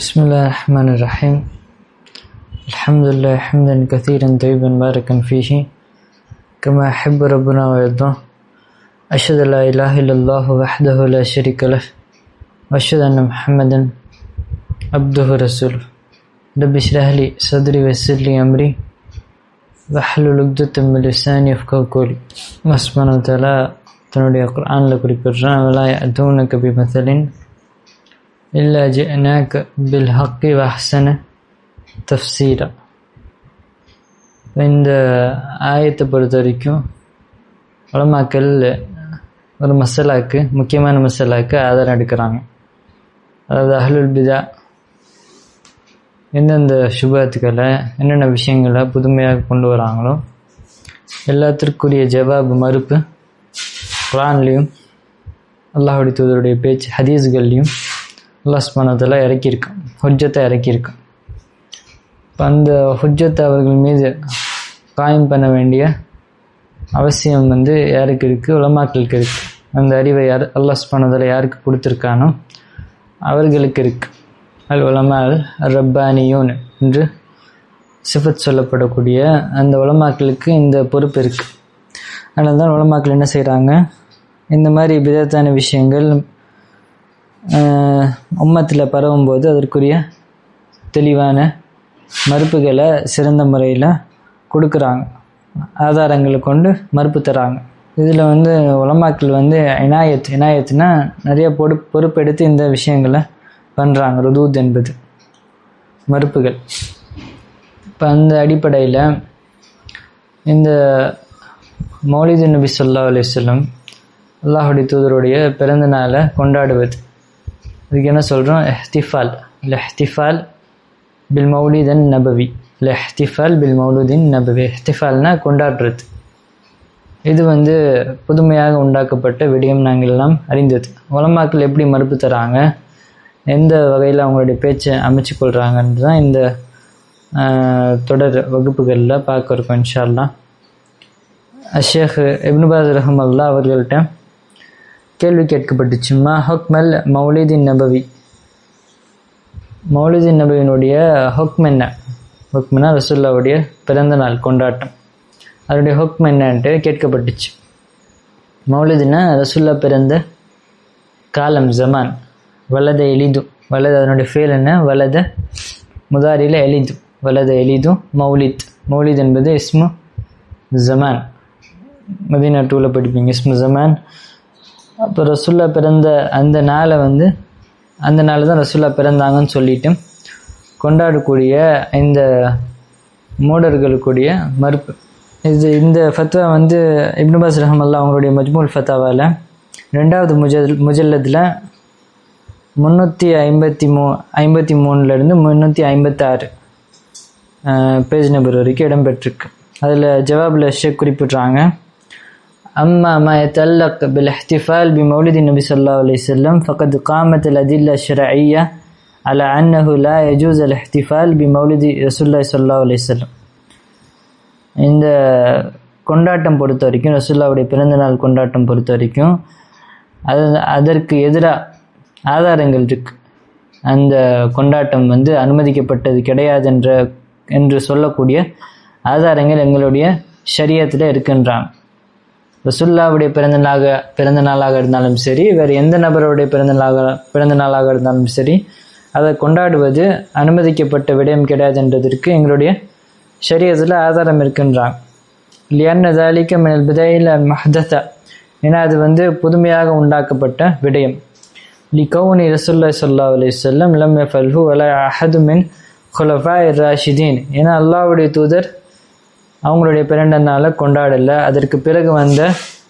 بسم الله الرحمن الرحيم. الحمد لله حمدا كثيرا طيبا باركا فيه. كما يحب ربنا ويرضى أشهد لا إله إلا الله وحده لا شريك له. وأشهد أن محمدا عبده ورسوله. رب اشرح لي صدري ويسر لي أمري. واحلل عقدة من لساني يفقهوا قولي. الله سبحانه وتعالى தன்னுடைய القرآن குறிப்பிடுறான் விழா ولا يأتونك بمثل. إلا جئناك بالحق وأحسن تفسيرا இந்த ஆயத்தை பொறுத்த வரைக்கும் உலமாக்கள் ஒரு மசாலாக்கு முக்கியமான மசாலாக்கு ஆதாரம் எடுக்கிறாங்க அதாவது அஹ்லுல் பிதா எந்தெந்த சுபத்துக்களை என்னென்ன விஷயங்களை புதுமையாக கொண்டு வராங்களோ எல்லாத்திற்குரிய ஜவாபு மறுப்பு குரான்லேயும் அல்லாஹுடைய தூதருடைய பேச்சு ஹதீஸ்கள்லையும் அல்லாஹ் ஸ்மானத்தில் இறக்கியிருக்கான். ஹுஜத்தை இறக்கியிருக்கான். இப்போ அந்த ஹுஜ்ஜத்தை அவர்கள் மீது காயம் பண்ண வேண்டிய அவசியம் வந்து யாருக்கு இருக்குது உலமாக்களுக்கு இருக்குது அந்த அறிவை யார் அல்லாஹ் ஸ்மானத்தில் யாருக்கு கொடுத்துருக்கானோ அவர்களுக்கு இருக்குது அல் உலமால் ரப்பானியூன் என்று சிஃபத் சொல்லப்படக்கூடிய அந்த உலமாக்களுக்கு இந்த பொறுப்பு இருக்குது அதனால தான் உலமாக்கள் என்ன செய்கிறாங்க இந்த மாதிரி விதத்தான விஷயங்கள் உம்மத்தில் பரவும்போது அதற்குரிய தெளிவான மறுப்புகளை சிறந்த முறையில் கொடுக்குறாங்க. ஆதாரங்களை கொண்டு மறுப்பு தராங்க. இதில் வந்து உலமாக்கள் வந்து இனாயத் இனாயத்துனா நிறைய பொடு பொறுப்பெடுத்து இந்த விஷயங்களை பண்ணுறாங்க ருதூத் என்பது. மறுப்புகள். இப்போ அந்த அடிப்படையில் இந்த மௌலிது நபி சொல்லா அலிஸ்லம் அல்லாஹுடைய தூதருடைய பிறந்த நாளை கொண்டாடுவது. இதுக்கு என்ன சொல்கிறோம் எஹ்திஃபால் லெஹ்திஃபால் பில் மௌலிதன் நபவி. லெஹ்திஃபால் பில் மௌலுதீன் நபவி. எஹ்திஃபால்னா கொண்டாடுறது. இது வந்து புதுமையாக உண்டாக்கப்பட்ட விடயம் நாங்கள் எல்லாம் அறிந்தது. உலமாக்கள் எப்படி மறுப்பு தராங்க? எந்த வகையில் அவங்களுடைய பேச்சை அமைச்சு கொள்கிறாங்கன்னு தான் இந்த தொடர் வகுப்புகளில் பார்க்க இருக்கோம் இன்ஷால்லாம் அஷேக் இப்னுபாஸ் ரஹமல்லா அவர்கள்ட்ட கேள்வி கேட்கப்பட்டுச்சு. மா ஹொக்மல் மௌலிதின் நபவி. மௌலிதின் நபவியினுடைய ஹொக்ம் என்ன? ஹொக்மனா ரசுல்லாவுடைய பிறந்த நாள் கொண்டாட்டம். அதனுடைய ஹொக்ம் என்னன்ட்டு கேட்கப்பட்டுச்சு. மௌலிதீனா ரசுல்லா பிறந்த காலம் ஜமான் வலத எளிதும். வலது அதனுடைய ஃபேல் என்ன? வலத முதாரியில் எளிது வலத எளிதும் மௌலித். மௌலித் என்பது இஸ்மு ஜமான் மதீனா டூவில் படிப்பீங்க. இஸ்மு ஜமான் அப்போ ரசுல்லா பிறந்த அந்த நாளை வந்து அந்த நாள் தான் ரசுல்லா பிறந்தாங்கன்னு சொல்லிட்டு கொண்டாடக்கூடிய இந்த மூடர்களுக்குடைய மறுப்பு. இது இந்த ஃபத்வா வந்து இப்னுபாஸ் ரஹமல்லா அவங்களுடைய மஜ்மூல் ஃபத்தாவால் ரெண்டாவது முஜல் முஜல்லத்தில் முந்நூற்றி ஐம்பத்தி மூ ஐம்பத்தி மூணுலேருந்து முந்நூற்றி ஐம்பத்தாறு பேஜ் நம்பர் வரைக்கும் இடம்பெற்றிருக்கு. அதில் ஜவாபில் ஷேக் குறிப்பிட்றாங்க. أما ما يتعلق بالاحتفال بمولد النبي صلى الله عليه وسلم فقد قامت الأدلة الشرعية على أنه لا يجوز الاحتفال بمولد رسول الله صلى الله عليه وسلم இந்த கொண்டாட்டம் பொறுத்த வரைக்கும் ரசுல்லாவுடைய பிறந்த நாள் கொண்டாட்டம் பொறுத்த வரைக்கும் அது அதற்கு எதிராக ஆதாரங்கள் இருக்கு அந்த கொண்டாட்டம் வந்து அனுமதிக்கப்பட்டது கிடையாது என்ற என்று சொல்லக்கூடிய ஆதாரங்கள் எங்களுடைய ஷரியத்தில் இருக்கின்றாங்க ரசுல்லாவுடைய பிறந்த நாளாக பிறந்த நாளாக இருந்தாலும் சரி வேறு எந்த நபருடைய பிறந்த நாளாக பிறந்த நாளாக இருந்தாலும் சரி அதை கொண்டாடுவது அனுமதிக்கப்பட்ட விடயம் கிடையாது என்றதற்கு எங்களுடைய சரியத்தில் ஆதாரம் இருக்கின்றாங்க லியன்ன தாலிக்க மினல் பிதையில் மஹதத்தா ஏன்னா அது வந்து புதுமையாக உண்டாக்கப்பட்ட விடயம். லி கவுனி ரசுல்லா சொல்லா அலி சொல்லம் எஃப் ஃபல்ஹு வல அஹது மின் குலஃபா ராஷிதீன் ஏன்னா அல்லாவுடைய தூதர் அவங்களுடைய பிறந்த நாளை கொண்டாடலை. அதற்கு பிறகு வந்த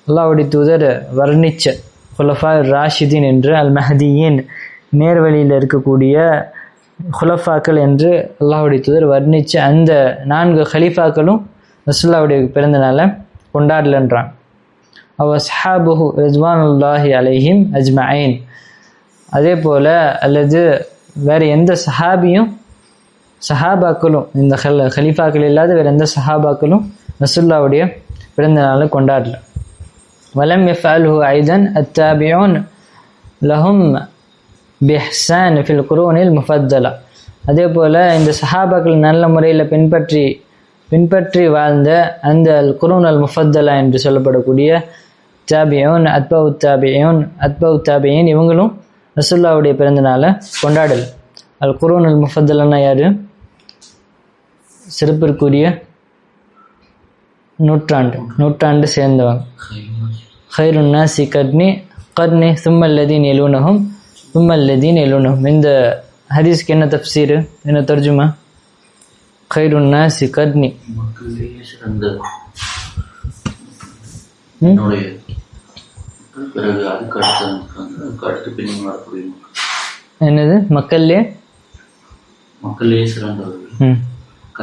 அல்லாவுடைய தூதர் வர்ணிச்ச ஹுலஃபா ராஷிதீன் என்று அல் மஹதியின் நேர்வழியில் இருக்கக்கூடிய ஹுலஃபாக்கள் என்று அல்லாஹுடைய தூதர் வர்ணித்த அந்த நான்கு ஹலீஃபாக்களும் ரசுல்லாவுடைய பிறந்த நாளை கொண்டாடலன்றான். அவ சஹாபுஹு ரஜ்வானுல்லாஹி அலைஹிம் அஜ்மஐன் அதே போல் அல்லது வேறு எந்த சஹாபியும் சஹாபாக்களும் இந்த ஹல் ஹலீஃபாக்கள் இல்லாத வேறு எந்த சஹாபாக்களும் ரசுல்லாவுடைய பிறந்த நாளை கொண்டாடல. வலம் எஃப் அல்ஹு ஐதன் அத்தாபியோன் லஹும் பெஹ்சான் ஃபில் குரூனில் முஃபத்தலா. அதே போல் இந்த சஹாபாக்கள் நல்ல முறையில் பின்பற்றி பின்பற்றி வாழ்ந்த அந்த அல் குரூன் அல் முஃபத்தலா என்று சொல்லப்படக்கூடிய தாபியோன் அத்பவு தாபியோன் அத்பவு தாபியன் இவங்களும் ரசுல்லாவுடைய பிறந்த நாளை கொண்டாடல். அல் குரூன் அல் முஃபத்தலன்னா யார்? சிறப்பிற்குரிய நூற்றாண்டு நூற்றாண்டு சேர்ந்தவங்க ஹைருன் நாசி கர்னி கர்னி சும்மல்லதீன் எலுனகும் சும்மல்லதீன் எலுனகும் இந்த ஹதீஸ்க்கு என்ன தப்சீரு? என்ன தர்ஜுமா? ஹைருன் நாசி கர்னி மக்கள். என்னது? மக்கள்லே? மக்களிலேயே சிறந்தவர்கள்.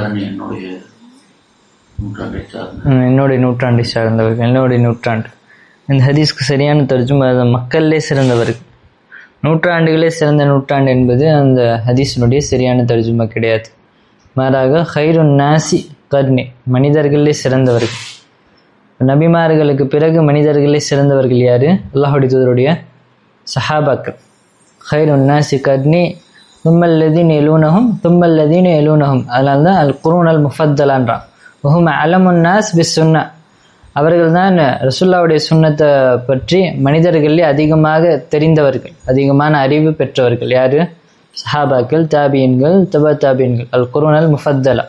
என்னுடைய நூற்றாண்டை என்னுடைய நூற்றாண்டை சார்ந்தவர்கள் என்னுடைய நூற்றாண்டு. இந்த ஹதீஸ்க்கு சரியான தர்ஜுமா அது மக்களிலே சிறந்தவர். நூற்றாண்டுகளே சிறந்த நூற்றாண்டு என்பது அந்த ஹதீஸினுடைய சரியான தர்ஜுமா கிடையாது. மாறாக ஹைருன் நாசி கர்னி மனிதர்களே சிறந்தவர்கள் நபிமார்களுக்கு பிறகு மனிதர்களே சிறந்தவர்கள் யாரு? அல்லாஹுடைய தூதருடைய சஹாபாக்கள். ஹைருன் நாசி கர்னி தும்மல்லதீன் எலூனகும் தும்மல்லதீன் எலூனகும் அதனால தான் அல் குரூன் அல் முஃபத்தலான்றான் முஹும் அலமுன்னாஸ் பி பிஸ் சுன்னா அவர்கள் தான் ரசுல்லாவுடைய சுண்ணத்தை பற்றி மனிதர்களே அதிகமாக தெரிந்தவர்கள் அதிகமான அறிவு பெற்றவர்கள். யார்? சஹாபாக்கள் தாபியன்கள் தபா தாபியன்கள். அல் குரூன் அல் முஃபத்தலா.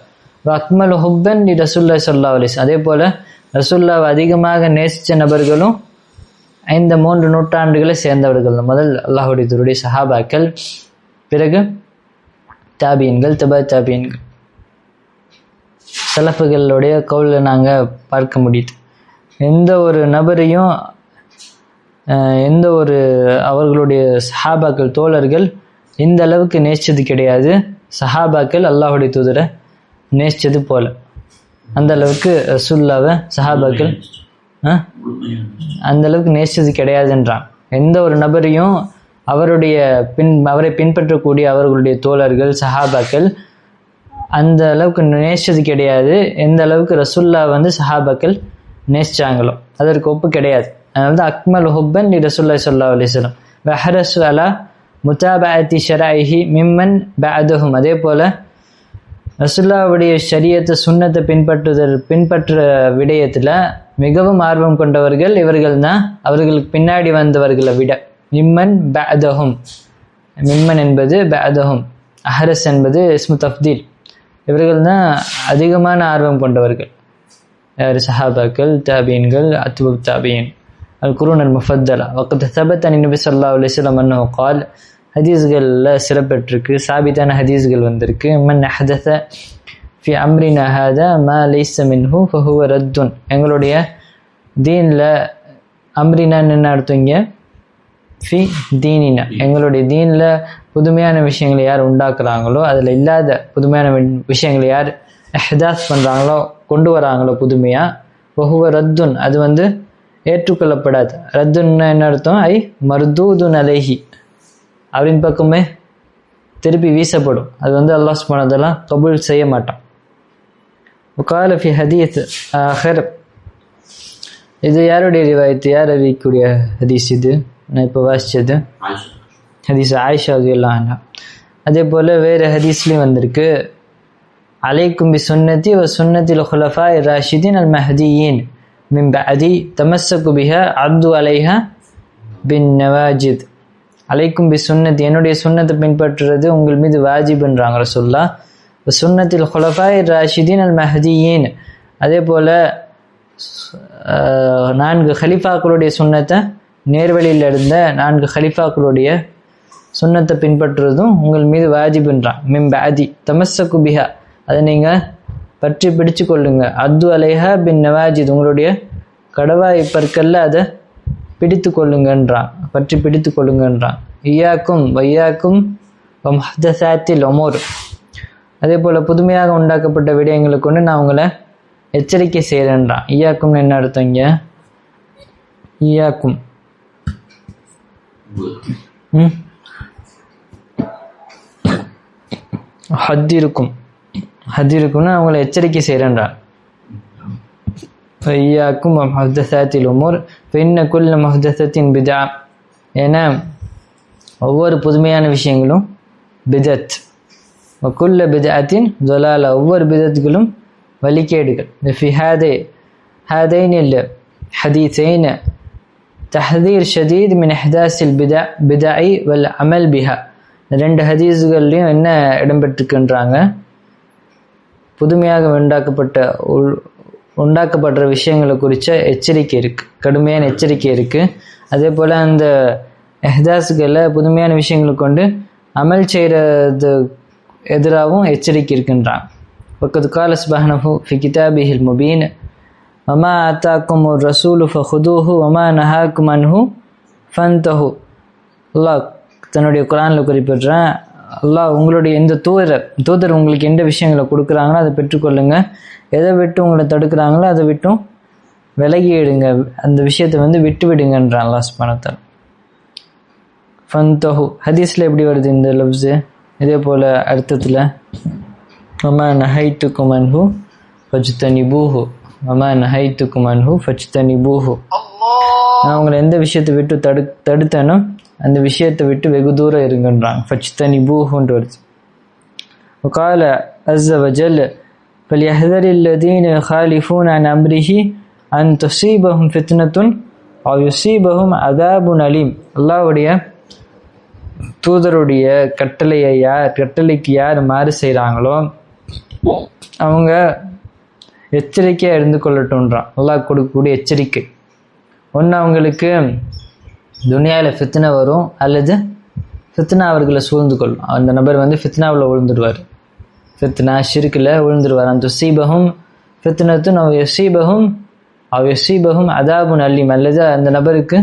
அக்மல் ஹுப்பன் டி ரசுல்லா சொல்லா அலிஸ் அதே போல் ரசுல்லாவை அதிகமாக நேசித்த நபர்களும் இந்த மூன்று நூற்றாண்டுகளை சேர்ந்தவர்கள். முதல் அல்லாஹுடைய சஹாபாக்கள். பிறகு தாபியன்கள் தபா தாபியன்கள். சலஃபுகளுடைய கவுலில் நாங்கள் பார்க்க முடியுது. எந்த ஒரு நபரையும் எந்த ஒரு அவர்களுடைய சஹாபாக்கள் தோழர்கள் இந்த அளவுக்கு நேசிச்சது கிடையாது. சஹாபாக்கள் அல்லாஹுடைய தூதரை நேசிச்சது போல. அந்த அளவுக்கு ரசூல்லாவை சஹாபாக்கள் அந்த அளவுக்கு நேசித்தது கிடையாதுன்றான். எந்த ஒரு நபரையும் அவருடைய பின் அவரை பின்பற்றக்கூடிய அவர்களுடைய தோழர்கள் சஹாபாக்கள் அந்த அளவுக்கு நேசிச்சது கிடையாது. எந்த அளவுக்கு ரசுல்லா வந்து சஹாபாக்கள் நேசிச்சாங்களோ. அதற்கு ஒப்பு கிடையாது. அதனால தான் அக்மல் ஹுப்பன் லி ரசுல்லா சொல்லா அலிஸ்லாம் வெஹரஸ் அலா முத்தாபாயத்தி ஷராஹி மிம்மன் பேதுஹும் அதே போல் ரசுல்லாவுடைய ஷரியத்தை சுன்னத்தை பின்பற்றுதல் பின்பற்ற விடயத்தில் மிகவும் ஆர்வம் கொண்டவர்கள் இவர்கள் தான் அவர்களுக்கு பின்னாடி வந்தவர்களை விட. மிம்மன் பஅதஹும். மிம்மன் என்பது பஅதஹும். அஹரஸ் என்பது இஸ்மு தஃப்தீல். இவர்கள் தான் அதிகமான ஆர்வம் கொண்டவர்கள். யார்? சஹாபாக்கள் தாபியன்கள் அத்துப் தாபியன். அல் குருனர் முஃபத்தலா வக்கத்து சபத் அனி நபி சொல்லா அலிஸ்லாம் அன்னோ கால் ஹதீஸ்களில் சிறப்பெற்றிருக்கு சாபித்தான ஹதீஸ்கள் வந்திருக்கு. மன் அஹதச ஃபி அம்ரின் ஹாதா மா லைஸ மின்ஹு ஃபஹுவ ரத்துன். எங்களுடைய தீனில் அம்ரினான்னு என்ன அர்த்தம் இங்கே? ஃபி தீனினா எங்களுடைய தீனில் புதுமையான விஷயங்களை யார் உண்டாக்குறாங்களோ அதில் இல்லாத புதுமையான விஷயங்களை யார் ஹெதாஸ் பண்ணுறாங்களோ கொண்டு வராங்களோ புதுமையாக பகுவ ரத்துன். அது வந்து ஏற்றுக்கொள்ளப்படாது. ரத்துன்னு என்ன அர்த்தம்? ஐ மருதூதுன் அலேஹி. அப்படின் பக்கமே திருப்பி வீசப்படும். அது வந்து அல்லாஸ் பண்ணதெல்லாம் கபூல் செய்ய மாட்டோம் உகால ஃபி ஹதீத் ஆஹர் இது யாருடைய ரிவாயத்து? யார் அறிவிக்கூடிய ஹதீஸ் இது? இப்போ வாசிச்சது. ஆயிஷா. ஹதீஸ் ஆயிஷா அன்ஹா. அதே போல் வேறு ஹதீஸ்லேயும் வந்திருக்கு. அலைக்கும் பி சுன்னதி வ சுன்னத்தில் ஹுலஃபா ராஷிதீன் அல் மஹதியின் மின் பஅதி தமஸ்ஸகு பிஹா அப்து அலைஹா பின் நவாஜித். அலைக்கும் பி சுன்னதி என்னுடைய சுன்னத்தை பின்பற்றுறது உங்கள் மீது வாஜிப்ன்றாங்க ரசுல்லா சுன்னத்தில் ஹுலஃபா ராஷிதீன் அல் மஹதியின் அதே போல் நான்கு ஹலிஃபாக்களுடைய சுன்னத்தை நேர்வழியில் இருந்த நான்கு ஹலிஃபாக்களுடைய சுண்ணத்தை பின்பற்றுறதும் உங்கள் மீது வாஜிப்ன்றான் மிம் பாதி. தமச குபிஹா அதை நீங்கள் பற்றி பிடிச்சு கொள்ளுங்க. அத்து அலைஹா பின் நவாஜித். உங்களுடைய கடவாய் பற்கல்ல அதை பிடித்து கொள்ளுங்கன்றான் பற்றி பிடித்து கொள்ளுங்கன்றான் ஐயாக்கும் வையாக்கும் மஹதசாத்தில் ஒமோர் அதே போல் புதுமையாக உண்டாக்கப்பட்ட விடயங்களை கொண்டு நான் உங்களை எச்சரிக்கை செய்கிறேன்றான் ஈயாக்கும்னு என்ன அர்த்தம் இங்க? ஈயாக்கும் ஹத் இருக்கும். ஹத் இருக்கும்னா அவங்களை எச்சரிக்கை செய்கிறேன்றார் ஃபையாக்கும் உமோர் பெண்ண குல்ல மஹ்தசத்தின் பிதா. ஏன்னா ஒவ்வொரு புதுமையான விஷயங்களும் பிதத். குல்ல பிதாத்தின் ஜொலால ஒவ்வொரு பிதத்துகளும் வழிகேடுகள். ஃபிஹாதே ஹாதைன்னு இல்லை ஹதீசைன்னு தஹதீர் ஷதீத் மின் இஹ்தாஸில் பிதா பிதாய் வல் அமல் பிஹா. ரெண்டு ஹதீஸ்கள்லையும் என்ன இடம்பெற்றிருக்கின்றாங்க? புதுமையாக உண்டாக்கப்பட்ட உள்- உண்டாக்கப்படுற விஷயங்களை குறித்த எச்சரிக்கை இருக்குது கடுமையான எச்சரிக்கை இருக்குது அதே போல் அந்த எஹ்தாஸுகளை புதுமையான விஷயங்களை கொண்டு அமல் செய்கிறது எதிராகவும் எச்சரிக்கை இருக்கின்றான் பக்கத்து கால சுபஹனஹு ஃபி கிதாபிஹில் முபீன். வமா அத்தாக்கும் ரசூலு ஃபஹுதூஹு வமா நஹாக்கும் அன்ஹு ஃபந்தஹு அல்லாஹ் தன்னுடைய குரானில் குறிப்பிடுறேன். அல்லாஹ் உங்களுடைய எந்த தூதர் தூதர் உங்களுக்கு எந்த விஷயங்களை கொடுக்குறாங்களோ அதை பெற்றுக்கொள்ளுங்க. எதை விட்டு உங்களை தடுக்கிறாங்களோ அதை விட்டும் விலகிடுங்க அந்த விஷயத்தை வந்து விட்டு விடுங்கன்றான் அல்லாஹ் சுப்ஹானஹு ஃபந்தஹு ஹதீஸில் எப்படி வருது இந்த லவ்ஸு இதே போல் அர்த்தத்தில் வமா நஹைத்துக்கும் பஜ்தனி பூஹு வமா நஹைத்துக்கும் அன்ஹு ஃபஜ்தனிபூஹு நான் உங்களை எந்த விஷயத்தை விட்டு தடு தடுத்தேனோ அந்த விஷயத்தை விட்டு வெகு தூரம் இருங்கன்றாங்க ஃபஜ்தனி பூஹுன்ட்டு வருது وقال عز وجل فليحذر الذين يخالفون عن أمره أن تصيبهم فتنة أو يصيبهم عذاب أليم அல்லாஹ்வுடைய தூதருடைய கட்டளையை யார் கட்டளைக்கு யார் மாறு செய்கிறாங்களோ அவங்க எச்சரிக்கையாக இருந்து கொள்ளட்டும்ன்றான். நல்லா கொடுக்கக்கூடிய எச்சரிக்கை. ஒன்று அவங்களுக்கு துனியாவில் ஃபித்னா வரும் அல்லது ஃபித்னா அவர்களை சூழ்ந்து கொள்ளும். அந்த நபர் வந்து ஃபித்னாவில் விழுந்துடுவார் ஃபித்னா ஷிருக்கில் விழுந்துருவார். அந்த சீபகம் ஃபித்னத்து அவ் எசீபகும் அவ் எசீபகும் அதாபுன் அல்லிம் அல்லது அந்த நபருக்கு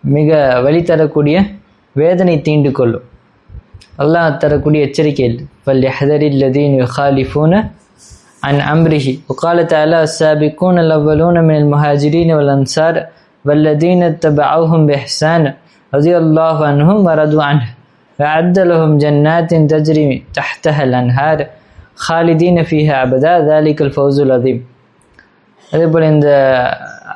மிக வழி தரக்கூடிய வேதனை தீண்டு கொள்ளும். அல்லாஹ் தரக்கூடிய எச்சரிக்கை இல்லை பல் எஹதரில் லதீன் யுஹாலிஃபூன عن أمره وقال تعالى السابقون الأولون من المهاجرين والأنصار والذين اتبعوهم بإحسان رضي الله عنهم ورضوا عنه وأعد لهم جنات تجري تحتها الأنهار خالدين فيها أبدا ذلك الفوز العظيم அதே போல் இந்த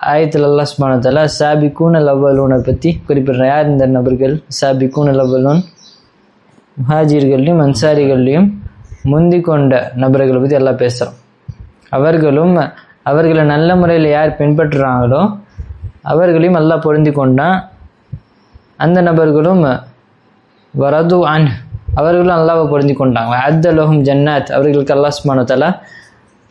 ஆயத்தில் அல்லாஹ் சுப்ஹானஹு வ தஆலா சாபிகூன் அல் அவ்வலூனை பற்றி குறிப்பிடுறார் யார் இந்த நபர்கள் சாபிகூன் அல் அவ்வலூன் முஹாஜிர்கள்லையும் அன்சாரிகள்லையும் முந்தி கொண்ட நபர்களை பற்றி எல்லாம் பேசுகிறோம் அவர்களும் அவர்களை நல்ல முறையில் யார் பின்பற்றுறாங்களோ அவர்களையும் எல்லாம் பொருந்தி கொண்டான். அந்த நபர்களும் வரது அன் அவர்களும் அல்லாவை பொருந்தி கொண்டாங்க. அத்தலோகம் ஜன்னாத் அவர்களுக்கு அல்லாஹ் சுப்ஹானஹு வ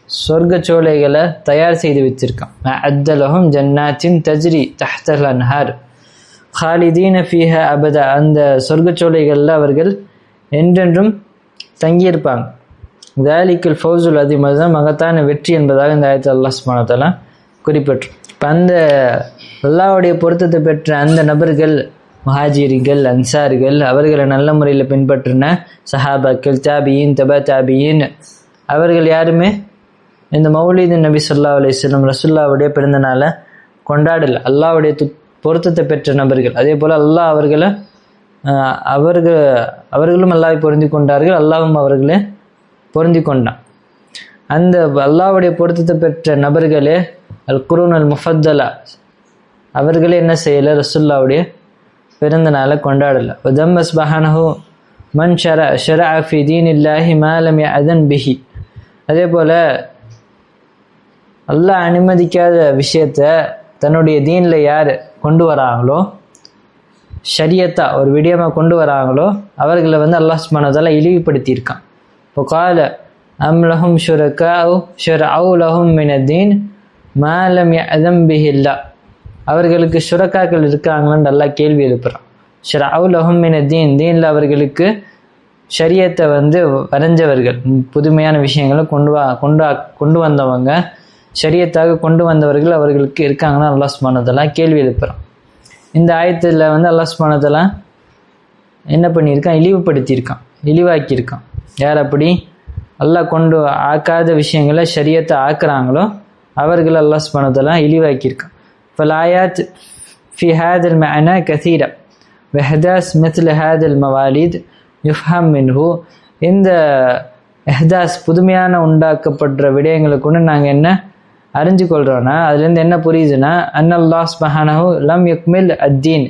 சொர்க்க சோலைகளை தயார் செய்து வச்சிருக்கான் லோகம் ஜன்னாத்தின் தஜ்ரி தஹ்தல் அன்ஹார். ஹாலிதீன ஃபீஹ அபதா அந்த சொர்க்க சோலைகளில் அவர்கள் என்றென்றும் தங்கியிருப்பாங்க. தாலிக்குல் ஃபௌசுல் அதிம் அதுதான் மகத்தான வெற்றி என்பதாக இந்த ஆயத்தில் அல்லாஹ் சுப்ஹானஹு குறிப்பிட்டு இப்போ அந்த அல்லாவுடைய பொருத்தத்தை பெற்ற அந்த நபர்கள் மஹாஜீரிகள் அன்சாரிகள் அவர்களை நல்ல முறையில் பின்பற்றின சஹாபாக்கள் தாபியின் தபா தாபியின் அவர்கள் யாருமே இந்த மௌலிது நபி சொல்லா அலிஸ்லம் ரசுல்லாவுடைய பிறந்த கொண்டாடல. அல்லாவுடைய து பொருத்தத்தை பெற்ற நபர்கள். அதே போல் அல்லாஹ் அவர்களை அவர்கள் அவர்களும் அல்லாவை பொருந்தி கொண்டார்கள். அல்லாவும் அவர்களே பொருந்தி கொண்டான் அந்த அல்லாவுடைய பொருத்தத்தை பெற்ற நபர்களே அல் குரூன் அல் முஃபத்தலா அவர்களே என்ன செய்யலை? ரசுல்லாவுடைய பிறந்த நாளை கொண்டாடலை. உதம்மஸ் பஹானஹு மன் ஷர ஷர ஃபி தீன் இல்லாஹி மாலம் அதன் பிஹி. அதே போல் அல்லாஹ் அனுமதிக்காத விஷயத்த தன்னுடைய தீனில் யார் கொண்டு வராங்களோ ஷரியத்தா ஒரு விடியமாக கொண்டு வராங்களோ அவர்களை வந்து அல்லாஹ் சுப்ஹானஹு இழிவுபடுத்தியிருக்கான். இப்போ கால شركاء شرعوا ஷுரக்கா من الدين؟ ما لم மாலம் به الله. அவர்களுக்கு சுரக்காக்கள் இருக்காங்களான்னு நல்லா கேள்வி எழுப்புறான். ஷுர அவு தீன் தீனில் அவர்களுக்கு ஷரியத்தை வந்து வரைஞ்சவர்கள். புதுமையான விஷயங்களை கொண்டு வா கொண்டு கொண்டு வந்தவங்க ஷரியத்தாக கொண்டு வந்தவர்கள் அவர்களுக்கு இருக்காங்கன்னா அல்லாஸ் சுப்ஹானஹு கேள்வி எழுப்புறான். இந்த ஆயத்தில் வந்து அல்லாஹ் சுப்ஹானஹு என்ன பண்ணியிருக்கான்? இழிவுபடுத்தியிருக்கான். இழிவாக்கியிருக்கான். யார் அப்படி? அல்லாஹ் கொண்டு ஆக்காத விஷயங்களை ஷரியத்தை ஆக்குறாங்களோ அவர்கள் அல்லாஹ் ஸ்பனத்தெல்லாம் இழிவாக்கியிருக்கான். இப்போ லாயாத் ஃபி ஹேதில் மேனா கசீரா. வெஹதாஸ் மித்ல ஹேதில் மவாலித் யுஃப்ஹம் மின்ஹூ. இந்த எஹதாஸ் புதுமையான உண்டாக்கப்படுற விடயங்களை கொண்டு நாங்கள் என்ன அறிஞ்சு கொள்கிறோன்னா அதுலேருந்து என்ன புரியுதுன்னா அன்னல்லாஸ் மஹானஹு லம் யுக்மில் அத்தீன்.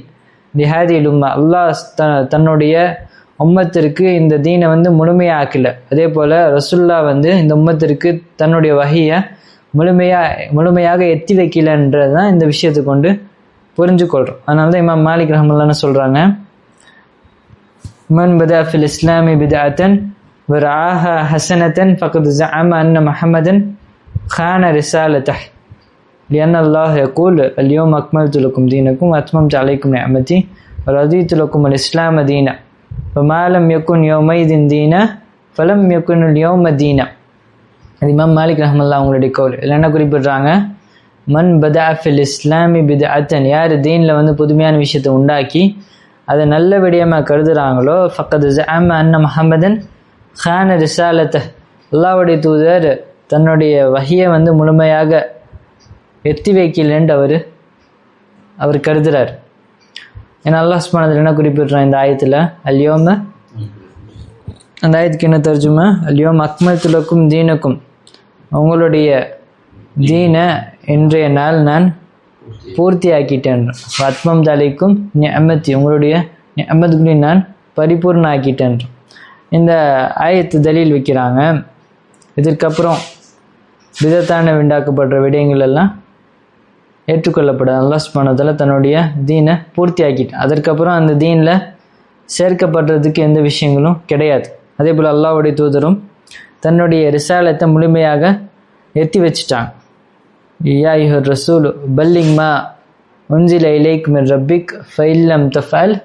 திஹாதி லும்மா. அல்லாஹ் த தன்னுடைய உம்மத்திற்கு இந்த தீனை வந்து முழுமையாக்கல அதே போல் ரசுல்லா வந்து இந்த உம்மத்திற்கு தன்னுடைய வகையை முழுமையாக முழுமையாக எத்தி வைக்கலன்றது தான் இந்த விஷயத்தை கொண்டு புரிஞ்சுக்கொள்கிறோம் அதனால தான் இமாம் மாலிக் ரஹமுல்லான்னு சொல்கிறாங்க من بدأ في الإسلام بدعة ورعاها حسنة فقد زعم أن محمدا خان رسالته لأن الله يقول اليوم أكملت لكم دينكم وأتممت عليكم نعمتي ورضيت لكم الإسلام دينا மாலம் யக்குன் யோமைதின் தீன ஃபலம் யக்குனுல் யோம தீன அது இமாம் மாலிக் ரஹமல்லா அவங்களுடைய கோல். இதில் என்ன குறிப்பிட்றாங்க? மன் பதாஃபில் இஸ்லாமி பித் அத்தன் யார் தீனில் வந்து புதுமையான விஷயத்தை உண்டாக்கி அதை நல்ல விடயமாக கருதுகிறாங்களோ ஃபக்கது ஜாம் அன்ன முஹம்மதன் ஹான ரிசாலத் அல்லாவுடைய தூதர் தன்னுடைய வகையை வந்து முழுமையாக எத்தி வைக்கலன்ட்டு அவர் அவர் கருதுகிறார் ஏன்னா அல்லாஹ் சுப்ஹானஹு என்ன குறிப்பிடுறான் இந்த ஆயத்தில்? அல்யோம? அந்த ஆயத்துக்கு என்ன தர்ஜுமா? அல்யோம் அக்மல் துலக்கும் தீனக்கும். உங்களுடைய தீன இன்றைய நாள் நான் பூர்த்தி ஆக்கிட்டேன் ஆத்மம் தலைக்கும் அம்மத்தி உங்களுடைய அம்மத்துக்குள்ளே நான் பரிபூர்ண ஆக்கிட்டேன் இந்த ஆயத்து தலீல் வைக்கிறாங்க. இதற்கப்புறம் விதத்தான விண்டாக்கப்படுற விடயங்கள் எல்லாம் ஏற்றுக்கொள்ளப்பட அல்லாஹ் சுப்ஹானஹு தன்னுடைய தீனை பூர்த்தி ஆக்கிட்டான் அதற்கப்புறம் அந்த தீனில் சேர்க்கப்படுறதுக்கு எந்த விஷயங்களும் கிடையாது. அதே போல் அல்லாவுடைய தூதரும் தன்னுடைய ரிசாலத்தை முழுமையாக எத்தி வச்சிட்டாங்க. யா யுஹர் ரசூல் பல்லிங் மா உன்சில இலைக் மின் ரப்பிக் ஃபைல்லம் தஃபால்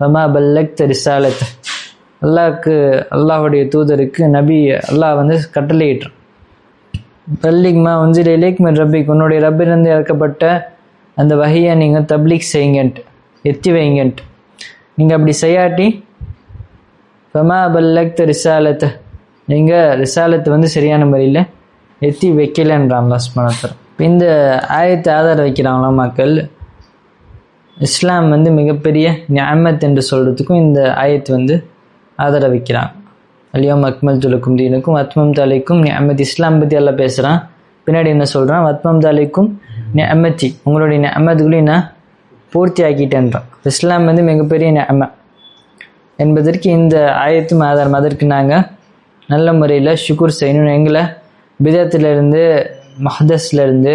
வமா பல்லக் த ரிசாலத். அல்லாவுக்கு அல்லாஹ்வுடைய தூதருக்கு நபி அல்லாஹ் வந்து கட்டளையிட்டான். பல்லிக்மா உன்சில இலைக் மின் ரப்பிக். உன்னுடைய ரப்பிலிருந்து இறக்கப்பட்ட அந்த வகையை நீங்கள் தப்லீக் செய்யுங்கன்ட்டு எத்தி வைங்கன்ட்டு நீங்கள் அப்படி செய்யாட்டி ஃபமா பல்லக்த ரிசாலத்தை நீங்கள் ரிசாலத்தை வந்து சரியான முறையில் எத்தி வைக்கலன்றான் லஸ்மணத்தர் இந்த ஆயத்தை ஆதாரம் வைக்கிறாங்களா மக்கள் இஸ்லாம் வந்து மிகப்பெரிய ஞாமத் என்று சொல்கிறதுக்கும் இந்த ஆயத்து வந்து ஆதரவிக்கிறாங்க அலியாம் அக்மல் துலுக்கும் தீனுக்கும் அத்மம் தாலைக்கும் ஞாமத் இஸ்லாம் பற்றி எல்லாம் பேசுகிறான் பின்னாடி என்ன சொல்கிறான் அத்மம் தாலைக்கும் ஞாமத்தி உங்களுடைய ஞாமத்துக்குள்ளேயும் நான் பூர்த்தி ஆக்கிட்டேன்றான். இஸ்லாம் வந்து மிகப்பெரிய ஞாம என்பதற்கு இந்த ஆயத்தும் ஆதாரம் அதற்கு நாங்கள் நல்ல முறையில் ஷுக்குர் செய்யணும். எங்களை பிதத்திலிருந்து மஹதஸ்லேருந்து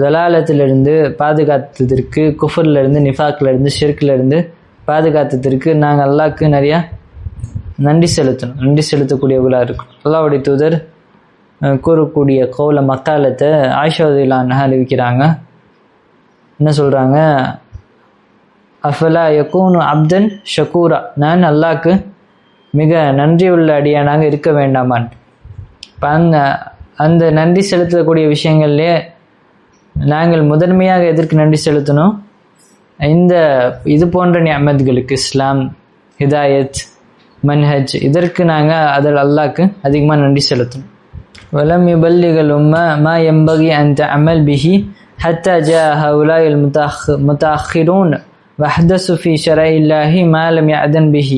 ஜலாலத்திலிருந்து பாதுகாத்ததற்கு குஃபர்லேருந்து நிஃபாக்லேருந்து ஷிர்க்லேருந்து பாதுகாத்ததற்கு நாங்கள் அல்லாவுக்கு நிறையா நன்றி செலுத்தணும். நன்றி செலுத்தக்கூடியவர்களாக இருக்கும் அல்லாவுடைய தூதர் கூறக்கூடிய கோல மக்காலத்தை ஆயிஷாதிலான அறிவிக்கிறாங்க. என்ன சொல்கிறாங்க அஃபலா யக்கூனு அப்தன் ஷக்கூரா நான் அல்லாக்கு மிக நன்றியுள்ள அடியானாக இருக்க வேண்டாமான். இப்போ அந்த அந்த நன்றி செலுத்தக்கூடிய விஷயங்கள்லேயே நாங்கள் முதன்மையாக எதற்கு நன்றி செலுத்தணும்? இந்த இது போன்ற நியமத்துகளுக்கு இஸ்லாம் ஹிதாயத் மன்ஹஜ் இதற்கு நாங்கள் அதில் அல்லாஹ்க்கு அதிகமாக நன்றி செலுத்தணும் வலம் யுபல்லிகள் உம்ம மா எம்பகி அந்த அமல் பிஹி حتى جاء هؤلاء المتأخ- متأخرون وحدثوا في شرع الله ما لم يأذن به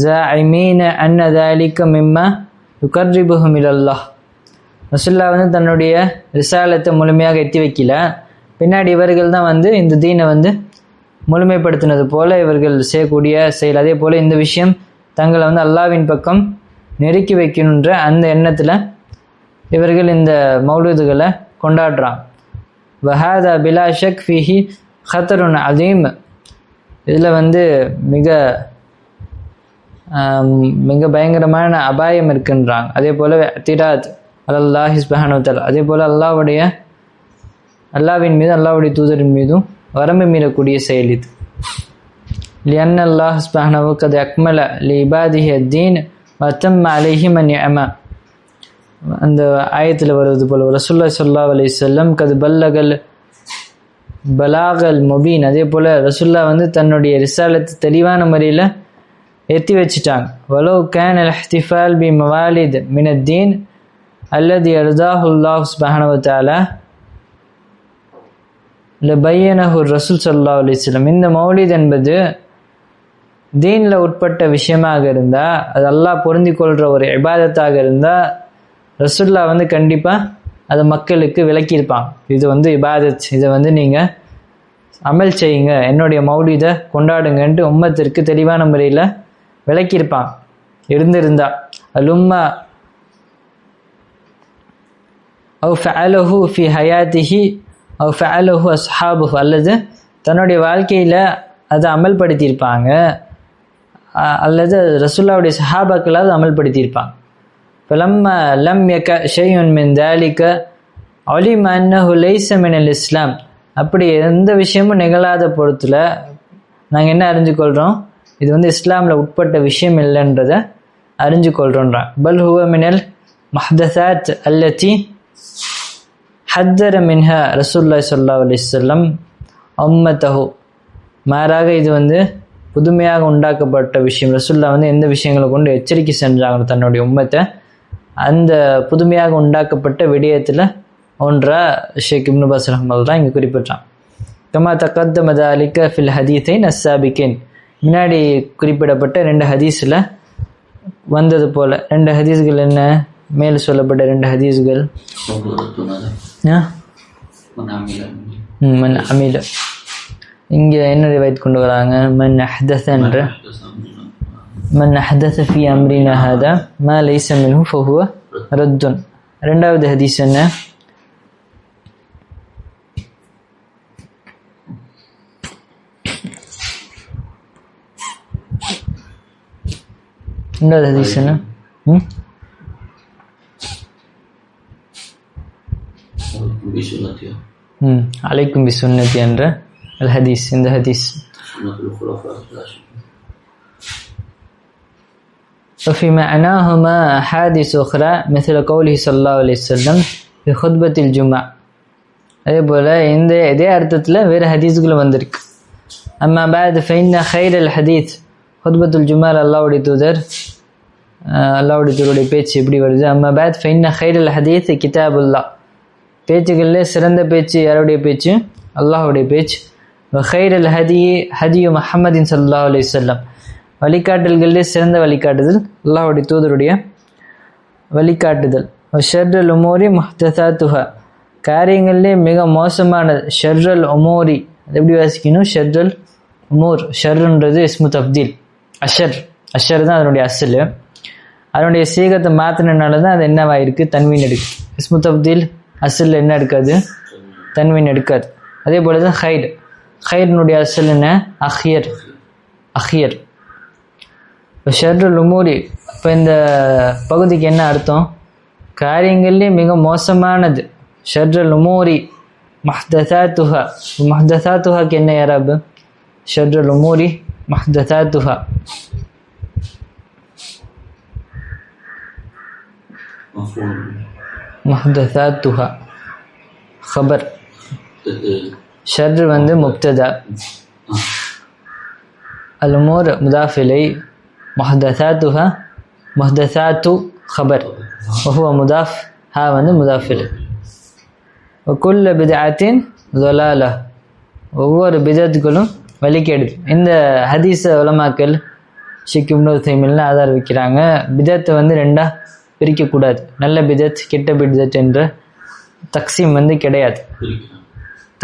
زاعمين أن ذلك مما يقربهم إلى الله ரசுல்லா வந்து தன்னுடைய ரிசாலத்தை முழுமையாக எத்தி வைக்கல பின்னாடி இவர்கள் தான் வந்து இந்த தீனை வந்து முழுமைப்படுத்தினது போல இவர்கள் செய்யக்கூடிய செயல் அதே போல இந்த விஷயம் தங்களை வந்து அல்லாவின் பக்கம் நெருக்கி வைக்கணுன்ற அந்த எண்ணத்தில் இவர்கள் இந்த மௌலூதுகளை கொண்டாடுறான். வஹாதா பிலா ஷக் ஃபிஹி ஹத்தருன் அதீம் இதில் வந்து மிக மிக பயங்கரமான அபாயம் இருக்குன்றாங்க அதே போல் திராத் அல்லாஹ் ஹிஸ்பஹானுத்தல் அதே போல் அல்லாஹ்வுடைய அல்லாவின் மீது அல்லாவுடைய தூதரின் மீதும் வரம்பு மீறக்கூடிய செயல் இது. لأن الله سبحانه கது அக்மல லி الدين وتم عليهم النعمة அந்த ஆயத்தில் வருவது போல் ரசுல்லா சொல்லா அலி செல்லம் கது பல்லகல் பலாகல் மொபீன். அதே போல் ரசுல்லா வந்து தன்னுடைய ரிசாலத்தை தெளிவான முறையில் எத்தி வச்சிட்டாங்க. வலோ கேன் அல் ஹிஃபால் பி மவாலித் மினத்தீன் அல்லது அர்தாஹுல்லாஹ் சுபஹானவ தாலா லபையனஹு ரசூல் சல்லா அலிஸ்லம் இந்த மௌலித் என்பது தீனில் உட்பட்ட விஷயமாக இருந்தால் அது அல்லாஹ் பொருந்தி கொள்கிற ஒரு இபாதத்தாக இருந்தால் ரசுல்லா வந்து கண்டிப்பாக அதை மக்களுக்கு விளக்கியிருப்பாங்க. இது வந்து இபாதத். இதை வந்து நீங்கள் அமல் செய்யுங்க. என்னுடைய மௌலிதை கொண்டாடுங்கன்ட்டு உம்மத்திற்கு தெளிவான முறையில் விளக்கியிருப்பான் இருந்திருந்தா அலும்மா அவ் ஃபஅலஹு ஃபி ஹயாத்திஹி அவ் ஃபஅலஹு அஸ்ஹாபு அல்லது தன்னுடைய வாழ்க்கையில் அதை அமல்படுத்தியிருப்பாங்க. அல்லது ரசுல்லாவுடைய சஹாபாக்களாவது அமல்படுத்தியிருப்பாங்க. இப்போ லம்ம லம் யக்க ஷெய்யுன் மின் தாலிக்க அலிம் அன்னஹு லைச மினல் இஸ்லாம். அப்படி எந்த விஷயமும் நிகழாத பொறுத்தில் நாங்கள் என்ன அறிஞ்சு கொள்கிறோம் இது வந்து இஸ்லாமில் உட்பட்ட விஷயம் இல்லைன்றதை அறிஞ்சு கொள்கிறோன்றான் பல் ஹுவ மினல் மஹ்தசாத் அல்லத்தி ஹத்தர மின்ஹ ரசூல்லாய் சொல்லா அலிசல்லம் அம்மத்தஹு மாறாக இது வந்து புதுமையாக உண்டாக்கப்பட்ட விஷயம். ரசுல்லா வந்து எந்த விஷயங்களை கொண்டு எச்சரிக்கை செஞ்சாங்க தன்னுடைய உம்மத்தை? அந்த புதுமையாக உண்டாக்கப்பட்ட விடயத்தில் ஒன்றா ஷேக் இப்னு பாஸ் ரஹமல் தான் இங்கே குறிப்பிட்டான். கமா தக்கத்த மத அலிக்க ஃபில் ஹதீத்தை நஸ்ஸாபிகேன் முன்னாடி குறிப்பிடப்பட்ட ரெண்டு ஹதீஸில் வந்தது போல். ரெண்டு ஹதீஸ்கள் என்ன? மேல் சொல்லப்பட்ட ரெண்டு ஹதீஸ்கள். அமில இங்கே என்ன ரிவைத் கொண்டு வராங்க? மன் அஹ்தஸ் என்ற. மன் அஹ்தஸ் ஃபி அம்ரின் ஹதா ம லைச மின்ஹு ஃபஹுவ ரத்துன் ரெண்டாவது ஹதீஸ் என்ன ரெண்டாவது ஹதீஸ் என்ன ம் ம் அலைக்கும் பி சுன்னத்தி என்ற அல் ஹதீஸ் இந்த ஹதீஸ் سنة الخلفاء الراشدين وفي معناهما أحاديث أخرى مثل قوله صلى الله عليه وسلم في خطبة الجمعة அதே போல் இந்த இதே அர்த்தத்தில் வேறு ஹதீஸ்களும் வந்திருக்கு அம்மா பாத் ஃபைன்ன ஹைர் அல் ஹதீத் ஹுத்பத்துல் ஜுமார் அல்லாவுடைய தூதர் அஹ் அல்லாவுடைய தூதருடைய பேச்சு எப்படி வருது அம்மா பாத் ஃபைன்ன ஹைர் அல் ஹதீத் கிதாபுல்லா பேச்சுகளில் சிறந்த பேச்சு யாருடைய பேச்சு அல்லாஹ்வுடைய பேச்சு வஹைர் அல் ஹதி ஹதியு முஹம்மதின் சல்லா அலி சொல்லம் வழிகாட்டல்களிலே சிறந்த வழிகாட்டுதல் அல்லாஹுடைய தூதருடைய வழிகாட்டுதல். ஷர்ரல் உமோரி முஹ்தசாத்துஹா காரியங்களிலே மிக மோசமானது ஷர்ரல் உமோரி. அது எப்படி வாசிக்கணும்? ஷர்ரல் உமோர். ஷர்ருன்றது இஸ்மு தப்தீல் அஷர். அஷர் தான் அதனுடைய அசல். அதனுடைய சீகத்தை மாற்றினால தான் அது என்னவாயிருக்கு? தன்வீன் எடுக்கு. இஸ்மு தப்தீல் அசல் என்ன எடுக்காது? தன்வீன் எடுக்காது. அதே போல தான் ஹைடு ஹைர்னுடைய அசல் என்ன அஹியர் அஹியர் ஷர்ருல் உமூரி இப்போ இந்த பகுதிக்கு என்ன அர்த்தம் காரியங்கள்லேயே மிக மோசமானது ஷர்ருல் உமூரி மஹ்தசாத்துஹா மஹ்தசாத்துஹாக்கு என்ன யாராபு ஷர்ருல் உமூரி மஹ்தசாத்துஹா مفهوم மஹ்தசாத்துஹா خبر ஷர் வந்து முக்ததா அல் உமோர் முதாஃபிலை மஹதசாத்துஹா மஹதசாத்து ஹபர் ஒஹுவ முதாஃப் ஹா வந்து முதாஃபில். குல்ல பிதாத்தின் தொலாலா. ஒவ்வொரு பிதத்துக்களும் வலிக்கெடுது இந்த ஹதீஸ உலமாக்கள் ஷிக் இப்னு தைமில்னு ஆதார் வைக்கிறாங்க பிதத்தை வந்து ரெண்டாக பிரிக்கக்கூடாது. நல்ல பிதத் கெட்ட பிதத் என்ற தக்சீம் வந்து கிடையாது.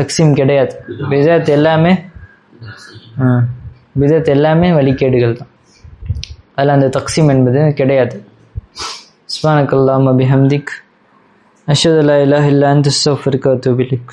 பிரிக்கிறான். கிடையாது. பிதத் எல்லாமே இதான் பிதத் எல்லாமே வழிகேடுகள் தான். அதில் அந்த தக்சீம் என்பது கிடையாது. சுபானக்கல்லாம் அபிஹம்திக் அஷதுல்லா லா இலாஹ இல்லா அன்த அஸ்தக்ஃபிருக்க